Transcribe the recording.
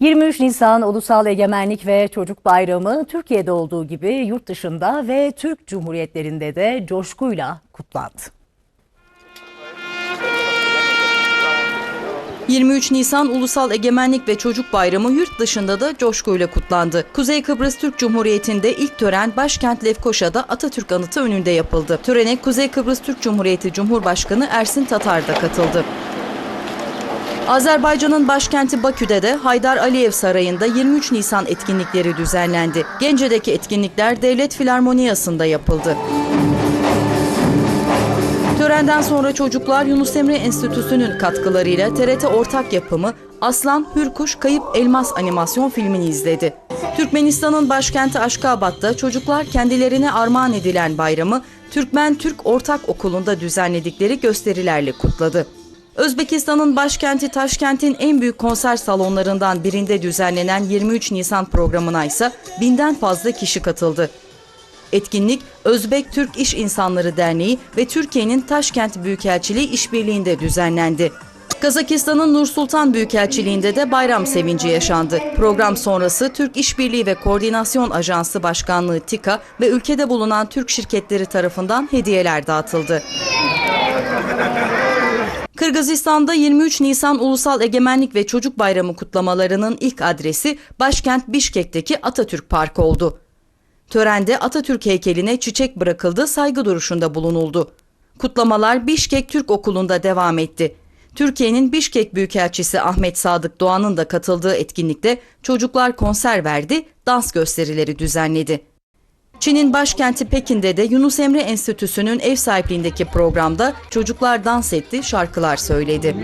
23 Nisan Ulusal Egemenlik ve Çocuk Bayramı Türkiye'de olduğu gibi yurt dışında ve Türk Cumhuriyetlerinde de coşkuyla kutlandı. 23 Nisan Ulusal Egemenlik ve Çocuk Bayramı yurt dışında da coşkuyla kutlandı. Kuzey Kıbrıs Türk Cumhuriyeti'nde ilk tören başkent Lefkoşa'da Atatürk Anıtı önünde yapıldı. Törene Kuzey Kıbrıs Türk Cumhuriyeti Cumhurbaşkanı Ersin Tatar da katıldı. Azerbaycan'ın başkenti Bakü'de de Haydar Aliyev Sarayı'nda 23 Nisan etkinlikleri düzenlendi. Gence'deki etkinlikler Devlet Filarmoniyası'nda yapıldı. Törenden sonra çocuklar Yunus Emre Enstitüsü'nün katkılarıyla TRT ortak yapımı Aslan Hürkuş Kayıp Elmas animasyon filmini izledi. Türkmenistan'ın başkenti Aşkabat'ta çocuklar kendilerine armağan edilen bayramı Türkmen Türk Ortak Okulu'nda düzenledikleri gösterilerle kutladı. Özbekistan'ın başkenti Taşkent'in en büyük konser salonlarından birinde düzenlenen 23 Nisan programına ise binden fazla kişi katıldı. Etkinlik Özbek Türk İş İnsanları Derneği ve Türkiye'nin Taşkent Büyükelçiliği işbirliğinde düzenlendi. Kazakistan'ın Nur Sultan Büyükelçiliğinde de bayram sevinci yaşandı. Program sonrası Türk İşbirliği ve Koordinasyon Ajansı Başkanlığı TİKA ve ülkede bulunan Türk şirketleri tarafından hediyeler dağıtıldı. Kırgızistan'da 23 Nisan Ulusal Egemenlik ve Çocuk Bayramı kutlamalarının ilk adresi başkent Bişkek'teki Atatürk Parkı oldu. Törende Atatürk heykeline çiçek bırakıldı, saygı duruşunda bulunuldu. Kutlamalar Bişkek Türk Okulu'nda devam etti. Türkiye'nin Bişkek Büyükelçisi Ahmet Sadık Doğan'ın da katıldığı etkinlikte çocuklar konser verdi, dans gösterileri düzenledi. Çin'in başkenti Pekin'de de Yunus Emre Enstitüsü'nün ev sahipliğindeki programda çocuklar dans etti, şarkılar söyledi.